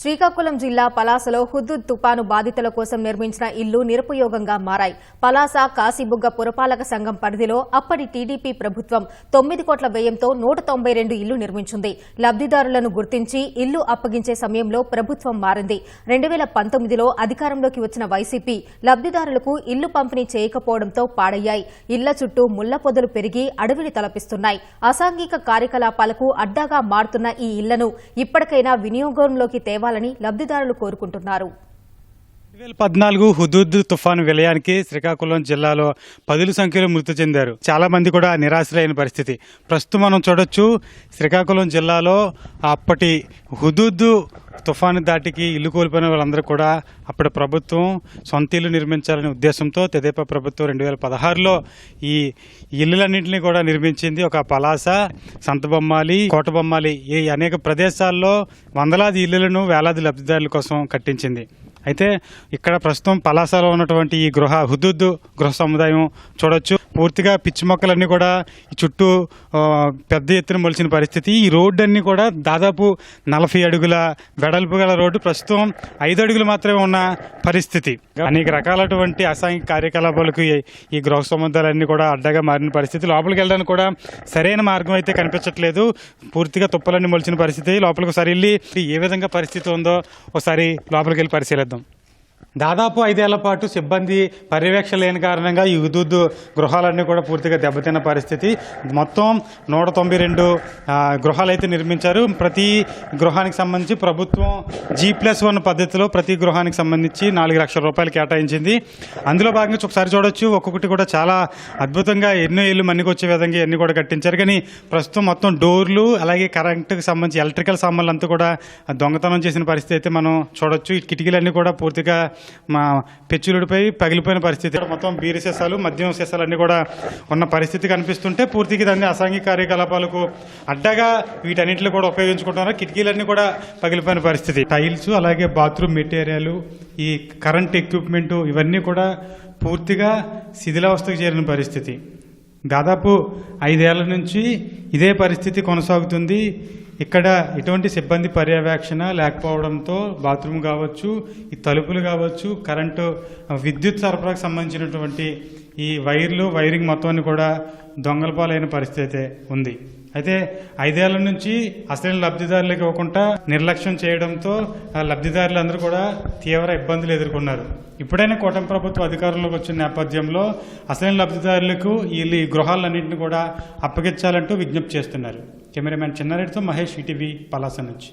శ్రీకాకుళం జిల్లా పలాసలో హుద్దుద్ తుపాను బాధితుల కోసం నిర్మించిన ఇల్లు నిరుపయోగంగా మారాయి. పలాస కాశీబుగ్గ పురపాలక సంఘం పరిధిలో అప్పటి టీడీపీ ప్రభుత్వం తొమ్మిది కోట్ల వ్యయంతో నూట తొంభై రెండు ఇల్లు నిర్మించింది. లబ్దిదారులను గుర్తించి ఇల్లు అప్పగించే సమయంలో ప్రభుత్వం మారింది. రెండు వేల పంతొమ్మిదిలో అధికారంలోకి వచ్చిన వైసీపీ లబ్దిదారులకు ఇల్లు పంపిణీ చేయకపోవడంతో పాడయ్యాయి. ఇళ్ళ చుట్టూ ముళ్ళ పొదలు పెరిగి అడవిని తలపిస్తున్నాయి. అసాంఘిక కార్యకలాపాలకు అడ్డాగా మారుతున్న ఈ ఇళ్ళను ఇప్పటికైనా వినియోగంలోకి తేవాలని లబ్దిదారులు కోరుకుంటున్నారు. రెండు వేల పద్నాలుగు హుదూద్ తుఫాను విలయానికి శ్రీకాకుళం జిల్లాలో పదుల సంఖ్యలో మృతి చెందారు. చాలా మంది కూడా నిరాశ్రయైన పరిస్థితి. ప్రస్తుతం మనం చూడొచ్చు శ్రీకాకుళం జిల్లాలో అప్పటి హుదూద్ తుఫాను దాటికి ఇల్లు కోల్పోయిన వాళ్ళందరూ కూడా అప్పటి ప్రభుత్వం సొంత ఇల్లు నిర్మించాలనే ఉద్దేశంతో తెదేపా ప్రభుత్వం రెండు వేల పదహారులో ఈ ఇల్లులన్నింటినీ కూడా నిర్మించింది ఒక పలాస సంతబొమ్మాలి కోటబొమ్మాలి. ఈ అనేక ప్రదేశాల్లో వందలాది ఇల్లులను వేలాది లబ్ధిదారుల కోసం కట్టించింది. అయితే ఇక్కడ ప్రస్తుతం పలాసలో ఉన్నటువంటి ఈ గృహ హుదుద్ గృహ సముదాయం చూడొచ్చు. పూర్తిగా పిచ్చి మొక్కలన్నీ కూడా చుట్టూ పెద్ద ఎత్తున మొలిచిన పరిస్థితి. ఈ రోడ్డు అన్నీ కూడా దాదాపు నలభై అడుగుల వెడల్పు గల రోడ్డు. ప్రస్తుతం ఐదు అడుగులు మాత్రమే ఉన్న పరిస్థితి. అనేక రకాలటువంటి అసాంఘిక కార్యకలాపాలకు ఈ- ఈ గృహ సంబంధాలన్నీ కూడా అడ్డగా మారిన పరిస్థితి. లోపలికి వెళ్ళడానికి కూడా సరైన మార్గం అయితే కనిపించట్లేదు. పూర్తిగా తుప్పలన్నీ మొలిచిన పరిస్థితి. లోపలికి ఒకసారి వెళ్ళి ఏ విధంగా పరిస్థితి ఉందో ఒకసారి లోపలికి వెళ్ళి పరిశీలిద్దాం. దాదాపు ఐదేళ్ళ పాటు సిబ్బంది పర్యవేక్షణ లేని కారణంగా ఈ ఉదుద్దు గృహాలన్నీ కూడా పూర్తిగా దెబ్బతిన్న పరిస్థితి. మొత్తం నూట తొంభై రెండు గృహాలు అయితే నిర్మించారు. ప్రతి గృహానికి సంబంధించి ప్రభుత్వం జీ ప్లస్ వన్ పద్ధతిలో ప్రతి గృహానికి సంబంధించి నాలుగు లక్షల రూపాయలు కేటాయించింది. అందులో భాగంగా ఒకసారి చూడొచ్చు. ఒక్కొక్కటి కూడా చాలా అద్భుతంగా ఎన్నో ఇల్లు మన్నికొచ్చే విధంగా ఇవన్నీ కూడా కట్టించారు. కానీ ప్రస్తుతం మొత్తం డోర్లు అలాగే కరెంటుకి సంబంధించి ఎలక్ట్రికల్ సామాన్లు అంతా కూడా దొంగతనం చేసిన పరిస్థితి అయితే మనం చూడొచ్చు. ఈ కిటికీలన్నీ కూడా పూర్తిగా మా పెచ్చులుడిపై పగిలిపోయిన పరిస్థితి. మొత్తం బీరు సీసాలు మద్యం శేషాలు అన్నీ కూడా ఉన్న పరిస్థితి కనిపిస్తుంటే పూర్తిగా దాన్ని అసాంఘిక కార్యకలాపాలకు అడ్డగా వీటన్నిటిని కూడా ఉపయోగించుకుంటున్నారు. కిటికీలన్నీ కూడా పగిలిపోయిన పరిస్థితి. టైల్స్ అలాగే బాత్రూమ్ మెటీరియల్ ఈ కరెంట్ ఎక్విప్మెంట్ ఇవన్నీ కూడా పూర్తిగా శిథిలావస్థకు చేరిన పరిస్థితి. దాదాపు ఐదేళ్ళ నుంచి ఇదే పరిస్థితి కొనసాగుతుంది. ఇక్కడ ఎటువంటి సిబ్బంది పర్యవేక్షణ లేకపోవడంతో బాత్రూమ్ కావచ్చు ఈ తలుపులు కావచ్చు కరెంటు విద్యుత్ సరఫరాకు సంబంధించినటువంటి ఈ వైర్లు వైరింగ్ మొత్తాన్ని కూడా దొంగల పాలైన పరిస్థితి అయితే ఉంది. అయితే ఐదేళ్ళ నుంచి అసలైన లబ్ధిదారులకు ఇవ్వకుండా నిర్లక్ష్యం చేయడంతో ఆ లబ్ధిదారులందరూ కూడా తీవ్ర ఇబ్బందులు ఎదుర్కొన్నారు. ఇప్పుడైనా కూటమి ప్రభుత్వ అధికారంలోకి వచ్చిన నేపథ్యంలో అసలైన లబ్ధిదారులకు వీళ్ళు ఈ గృహాలన్నింటినీ కూడా అప్పగించాలంటూ విజ్ఞప్తి చేస్తున్నారు. కెమెరామ్యాన్ చిన్నారెడ్డితో మహేష్ ఈటీవీ పలాస నుంచి.